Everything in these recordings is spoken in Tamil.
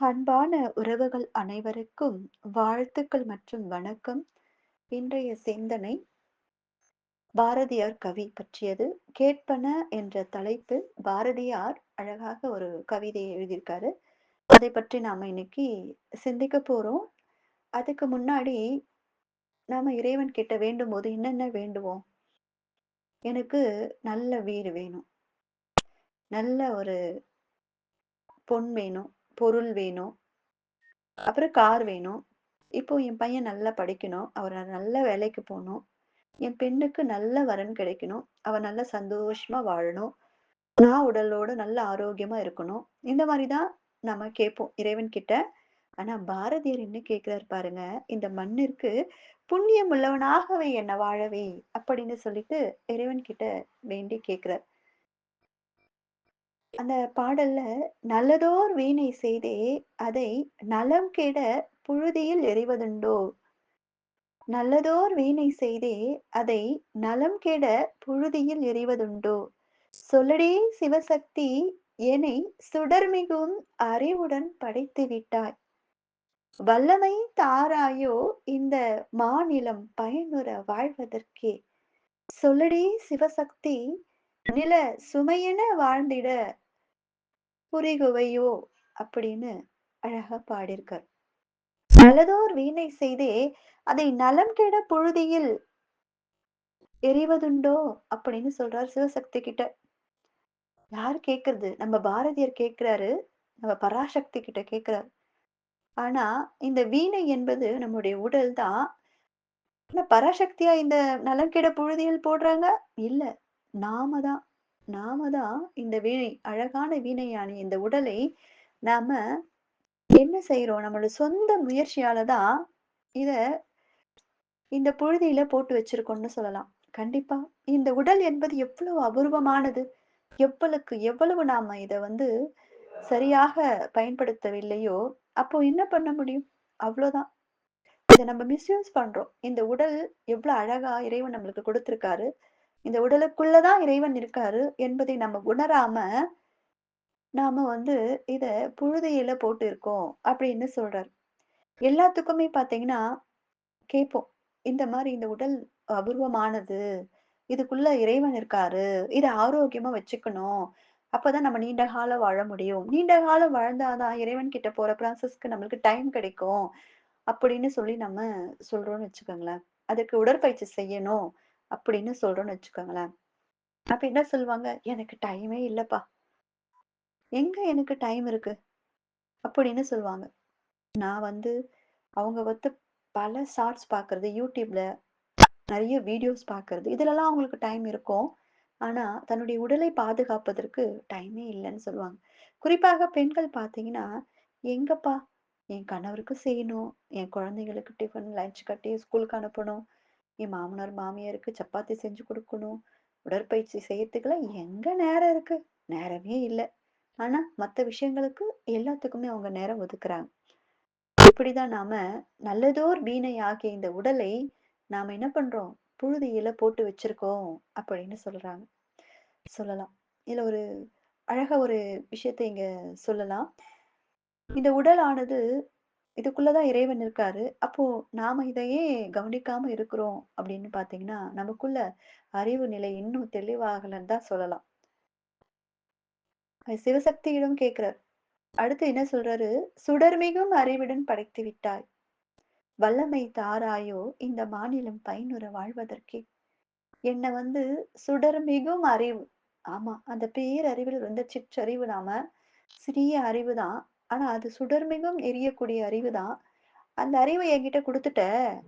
அன்பான உறவுகள் அனைவருக்கும் வாழ்த்துக்கள் மற்றும் வணக்கம். இன்றைய சிந்தனை பாரதியார் கவி பற்றியது. கேட்பன என்ற தலைப்பில் பாரதியார் அழகாக ஒரு கவிதையை எழுதியிருக்காரு. அதை பற்றி நாம இன்னைக்கு சிந்திக்க போறோம். அதுக்கு முன்னாடி நாம இறைவன் கிட்ட வேண்டும்போது என்னென்ன வேண்டுவோம்? எனக்கு நல்ல வீடு வேணும். நல்ல ஒரு பொன் வேணும், பொருள் வேணும். அப்புறம் கார் வேணும். இப்போ என் பையன் நல்லா படிக்கணும். அவர் நல்ல வேலைக்கு போகணும் என் பெண்ணுக்கு நல்ல வரன் கிடைக்கணும். அவ நல்லா சந்தோஷமா வாழணும். நான் உடலோட நல்ல ஆரோக்கியமா இருக்கணும். இந்த மாதிரி தான் நம்ம கேட்போம் இறைவன் கிட்ட. ஆனா பாரதியார் என்ன கேட்கிறாரு பாருங்க, இந்த மண்ணிற்கு புண்ணியம் உள்ளவனாகவே என்ன வாழவை அப்படின்னு சொல்லிட்டு இறைவன் கிட்ட வேண்டி கேட்கிறார். அந்த பாடல்ல நல்லதோர் வீணை செய்தே அதை நலம் கேட புழுதியில் எறிவதுண்டோ? நல்லதோர் வீணை செய்தே அதை நலம் கேட புழுதியில் எறிவதுண்டோ? சொல்லடே சிவசக்தி என்னை சுடர்மிகும் அறிவுடன் படைத்து விட்டாய். வல்லமை தாராயோ இந்த மாநிலம் பயனுற வாழ்வதற்கே. சொல்லடே சிவசக்தி நில சுமையென வாழ்ந்திட புரிகுவையோ அப்படின்னு அழகா பாடியிருக்கார். நல்லதோர் வீணை செய்தே அதை நலம் கெட புழுதியில் எறிவதுண்டோ அப்படின்னு சொல்றார் சிவசக்தி கிட்ட. யார் கேக்குறது நம்ம பாரதியர் கேட்கிறாரு. நம்ம பராசக்தி கிட்ட கேட்கிறாரு ஆனா இந்த வீணை என்பது நம்முடைய உடல் தான். பராசக்தியா இந்த நலம் கெட புழுதியில் போடுறாங்க? இல்ல. நாம தான். நாம தான் இந்த வீணை அழகான வீணையான இந்த உடலை நாம என்ன செய்யறோம் நம்மளோட சொந்த முயற்சியால தான் இத இந்த புழுதியில போட்டு வச்சிருக்கோம்னு சொல்லலாம். கண்டிப்பா. இந்த உடல் என்பது எவ்வளவு அபூர்வமானது. எவ்வளவுக்கு எவ்வளவு நாம இத வந்து சரியாக பயன்படுத்தவில்லையோ, அப்போ என்ன பண்ண முடியும்? அவ்வளவுதான் இதை நம்ம மிஸ்யூஸ் பண்றோம். இந்த உடல் எவ்வளவு அழகா இறைவன் நம்மளுக்கு கொடுத்திருக்காரு இந்த உடலுக்குள்ளதான் இறைவன் இருக்காரு என்பதை நம்ம உணராம, நாம வந்து இத புழுதியில போட்டு இருக்கோம் அப்படின்னு சொல்றாரு எல்லாத்துக்குமே பார்த்தீங்கன்னா, கேட்போம். இந்த மாதிரி இந்த உடல் அபூர்வமானது. இதுக்குள்ள இறைவன் இருக்காரு. இதை ஆரோக்கியமா வச்சுக்கணும். அப்பதான் நம்ம நீண்ட காலம் வாழ முடியும். நீண்ட காலம் வாழ்ந்தாதான் இறைவன் கிட்ட போற ப்ராசஸ்க்கு நம்மளுக்கு டைம் கிடைக்கும். அப்படின்னு சொல்லி நம்ம சொல்றோம்னு வச்சுக்கோங்களேன். அதுக்கு உடற்பயிற்சி செய்யணும் அப்படின்னு சொல்றோம்னு வச்சுக்கோங்களேன். அப்ப என்ன சொல்லுவாங்க? எனக்கு டைமே இல்லப்பா. எங்க எனக்கு டைம் இருக்கு? அப்படின்னு சொல்லுவாங்க. நான் வந்து அவங்க வந்து பல ஷார்ட்ஸ் பார்க்கறது, யூடியூப்ல நிறைய வீடியோஸ் பார்க்கறது, இதுலலாம் அவங்களுக்கு டைம் இருக்கும். ஆனா, தன்னுடைய உடலை பாதுகாப்பதற்கு டைமே இல்லைன்னு சொல்லுவாங்க. குறிப்பாக பெண்கள் பார்த்தீங்கன்னா, எங்கப்பா என் கணவருக்கு செய்யணும், என் குழந்தைங்களுக்கு டிஃபன், லஞ்ச் கட்டி ஸ்கூலுக்கு அனுப்பணும், என் மாமனார், மாமியாருக்கு சப்பாத்தி செஞ்சு கொடுக்கணும் உடற்பயிற்சி செய்யறதுக்கெல்லாம் எங்க நேரம் இருக்கு? நேரமே இல்லை ஆனா, மற்ற விஷயங்களுக்கு எல்லாத்துக்குமே அவங்க நேரம் ஒதுக்குறாங்க. இப்படிதான் நாம நல்லதோர் வீணை ஆகிய இந்த உடலை நாம என்ன பண்றோம்? புழுதியில போட்டு வச்சிருக்கோம் அப்படின்னு சொல்றாங்க. சொல்லலாம். இதுல ஒரு அழகா ஒரு விஷயத்த இங்க சொல்லலாம். இந்த உடலானது இதுக்குள்ளதான் இறைவன் இருக்காரு. அப்போ நாம இதையே கவனிக்காம இருக்கிறோம் அப்படின்னு பார்த்தீங்கன்னா, நமக்குள்ள அறிவு நிலை இன்னும் தெளிவாகலன்னு தான் சொல்லலாம். சிவசக்தியிடம் கேட்கிறார். அடுத்து என்ன சொல்றாரு? "சுடர்மிகும் அறிவுடன் படைத்து விட்டாய். வல்லமை தாராயோ இந்த மாநிலம் பயனுற வாழ்வதற்கே." என்னை வந்து சுடர்மிகும் அறிவு. ஆமா. அந்த பேரறிவில் வந்து சிற்றறிவு நாம. சிறிய அறிவு தான். ஆனா அது சுடர்மிகும் எரியக்கூடிய அறிவு தான். அந்த அறிவை என்கிட்ட குடுத்துட்ட.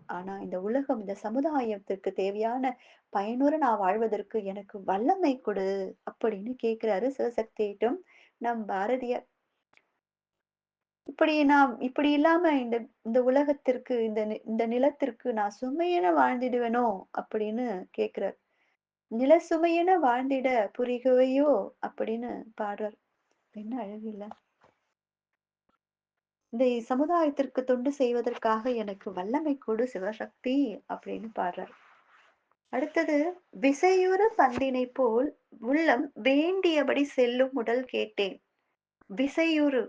ஆனா இந்த உலகம், இந்த சமுதாயத்திற்கு தேவையான பயனுற நான் வாழ்வதற்கு எனக்கு வல்லமை கொடு அப்படின்னு கேட்கிறாரு சிவசக்தியிட்டும் நம் பாரதியார். இப்படி நான் இப்படி இல்லாம இந்த இந்த உலகத்திற்கு, இந்த நி இந்த நிலத்திற்கு நான் சுமையென வாழ்ந்திடுவேனோ? அப்படின்னு கேட்கிறார். "நில சுமையென வாழ்ந்திட புரிகுவையோ?" அப்படின்னு பாடுறார். என்ன அழகு இல்ல? இந்த சமுதாயத்திற்கு தொண்டு செய்வதற்காக எனக்கு வல்லமை கொடு சிவசக்தி அப்படின்னு பாடுறார். அடுத்தது விசையுறு பந்தினை போல் உள்ளம் வேண்டியபடி செல்லும் உடல் கேட்டேன். விசையுறு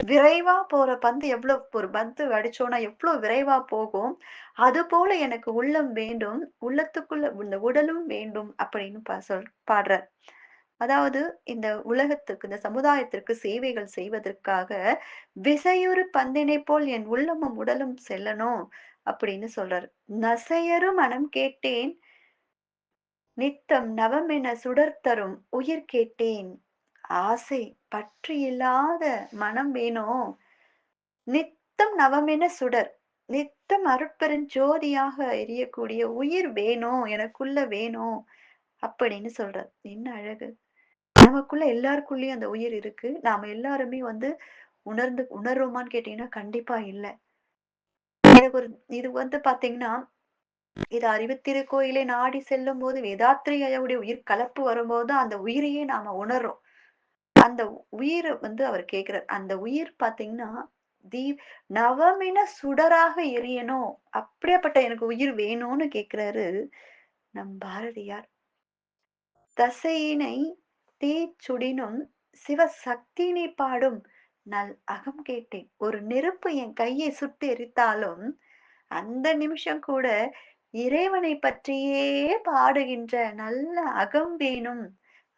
விரைவா போற பந்து எவ்வளவு ஒரு பந்து அடிச்சோம்னா எவ்வளவு விரைவா போகும், அது போல எனக்கு உள்ளம் வேண்டும். உள்ளத்துக்குள்ள இந்த உடலும் வேண்டும் அப்படின்னு பா சொல் பாடுறார். அதாவது இந்த உலகத்துக்கு, இந்த சமுதாயத்திற்கு சேவைகள் செய்வதற்காக, "விசையுறு பந்தினைப் போல் என் உள்ளமும், உடலும் செல்லணும்" அப்படின்னு சொல்றாரு. நசையரும் மனம் கேட்டேன், நித்தம் நவமென சுடர்த்தரும் உயிர் கேட்டேன்." ஆசை, பற்று இல்லாத மனம் வேணும். நித்தம் நவமென சுடர். நித்தம் அருட்பெருஞ்சோதியாக எரியக்கூடிய உயிர் வேணும். எனக்குள்ள வேணும். அப்படின்னு சொல்றார். என்ன அழகு! நமக்குள்ள எல்லாருக்குள்ளயும் அந்த உயிர் இருக்கு. நாம எல்லாருமே வந்து உணர்ந்து உணர்வோமான்னு கேட்டீங்கன்னா, கண்டிப்பா இல்லை எனக்கு ஒரு இது வந்து பார்த்தீங்கன்னா, இது அறிவுத்திருக்கோயிலை நாடி செல்லும் போது ஐயாவுடைய உயிர் கலப்பு வரும்போது தான் அந்த உயிரையே நாம உணர்றோம். அந்த உயிரை வந்து அவர் கேட்கிறார். அந்த உயிர் பார்த்தீங்கன்னா, தீ நவமின சுடராக எரியணும். அப்படியாப்பட்ட எனக்கு உயிர் வேணும்னு கேட்கிறாரு நம் பாரதியார். "தசையினை தீச்சுடினும் சிவசக்தியினை பாடும் நல் அகம் கேட்டேன்." ஒரு நெருப்பு என் கையை சுட்டு எரித்தாலும், அந்த நிமிஷம் கூட இறைவனை பற்றியே பாடுகின்ற நல்ல அகம் வேணும்.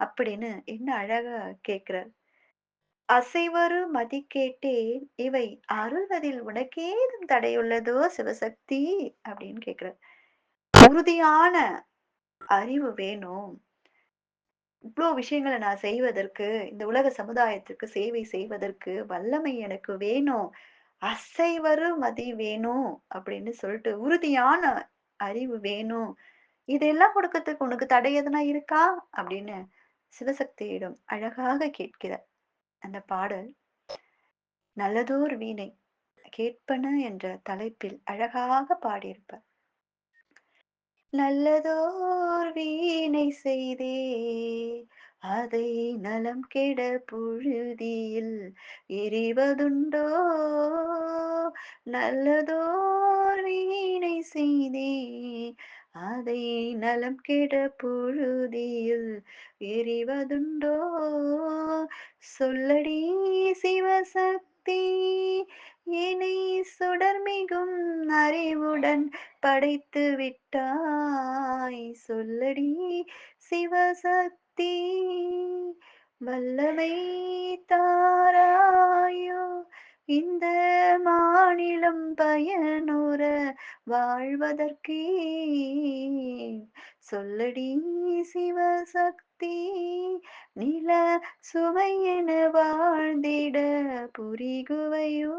அப்படின்னு என்ன அழகா கேக்குறார் "அசைவரு மதி கேட்டேன் இவை அருள்வதில் உனக்கேதும் தடையுள்ளதோ சிவசக்தி?" அப்படின்னு கேக்குறார் உறுதியான அறிவு வேணும். இவ்வளோ விஷயங்களை நான் செய்வதற்கு, இந்த உலக சமுதாயத்திற்கு சேவை செய்வதற்கு வல்லமை எனக்கு வேணும். அசைவரு மதி வேணும் அப்படின்னு சொல்லிட்டு, உறுதியான அறிவு வேணும். இதெல்லாம் கொடுக்கறதுக்கு உனக்கு தடை எதனா இருக்கா? அப்படின்னு சிவசக்தியிடம் அழகாக கேட்கிறார். அந்த பாடல் நல்லதோர் வீணை கேட்பன என்ற தலைப்பில் அழகாக பாடியிருப்பார். நல்லதோர் வீணை செய்தே அதை நலம் கெட புழுதியில் எறிவதுண்டோ? நல்லதோர் வீணை செய்தே அதை நலம் கெட பொழுதியில் எறிவதுண்டோ? சொல்லடி சிவசக்தி என்னை சுடர்மிகும் அறிவுடன் படைத்து விட்டாய். சொல்லடி சிவசக்தி வல்லமை தாராயோ. இந்த மாநிலம் பயனுற வாழ்வதற்கே. சொல்லடி சிவசக்தி நில சுவையென வாழ்ந்திட புரிகுவையோ.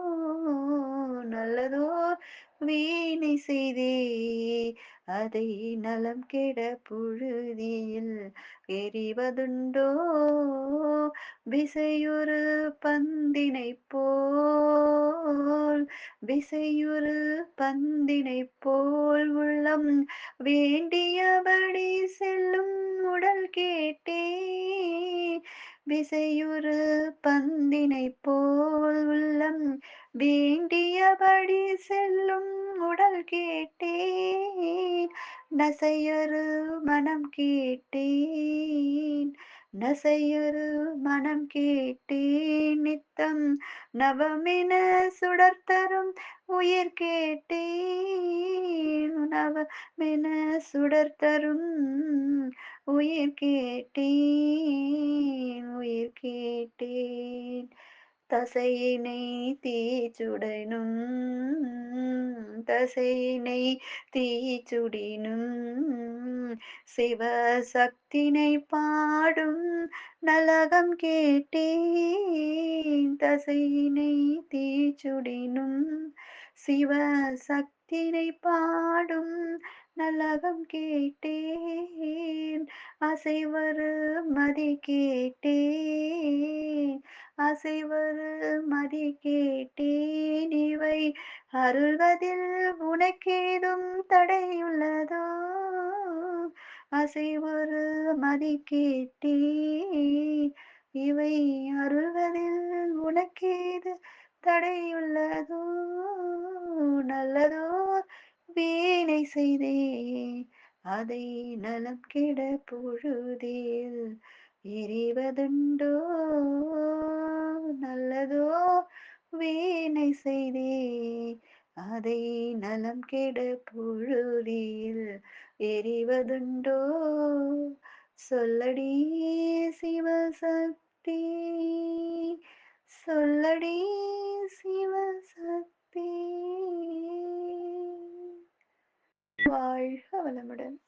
நல்லதோ வீணை செய்தே. அதை நலம் கெட புழுதியில் எறிவதுண்டோ? விசையுறு பந்தினை போல் விசையுறு பந்தினை போல் உள்ளம் வேண்டியபடி செல்லும் உடல் கேட்டே. விசையுறு பந்தினை போல் உள்ளம் வேண்டியபடி செல்லும் உடல் கேட்டேன். நசையொரு மனம் கேட்டேன். நசையொரு மனம் கேட்டேன். நித்தம் நவமென சுடர்தரும் உயிர் கேட்டேன். நவமென சுடர்தரும் உயிர் கேட்டேன் உயிர் கேட்டேன். தசையினை தீச்சுடனும் தசையினை தீச்சுடினும். சிவசக்தினை பாடும் நலகம் கேட்டேன் தசையினை தீச்சுடினும். சிவசக்தி சிவசக்தினை பாடும் நல்லகம் கேட்டேன். அசைவரு மதி கேட்டேன். அசைவரு மதி கேட்டேன். இவை அருள்வதில் உனக்கேதும் தடையுள்ளதோ அசைவரு மதி கேட்டேன். இவை அருள்வதில் உனக்கேது தடையுள்ளதோ நல்லதோ செய்தே. அதை நலம் கெட பொழுதில் எறிவதுண்டோ? நல்லதோ? வீணை செய்தே. அதை நலம் கெட பொழுதில் எறிவதுண்டோ? சொல்லடி சிவசக்தி சொல்லடி Sivasakthi Bye. Have a lemon.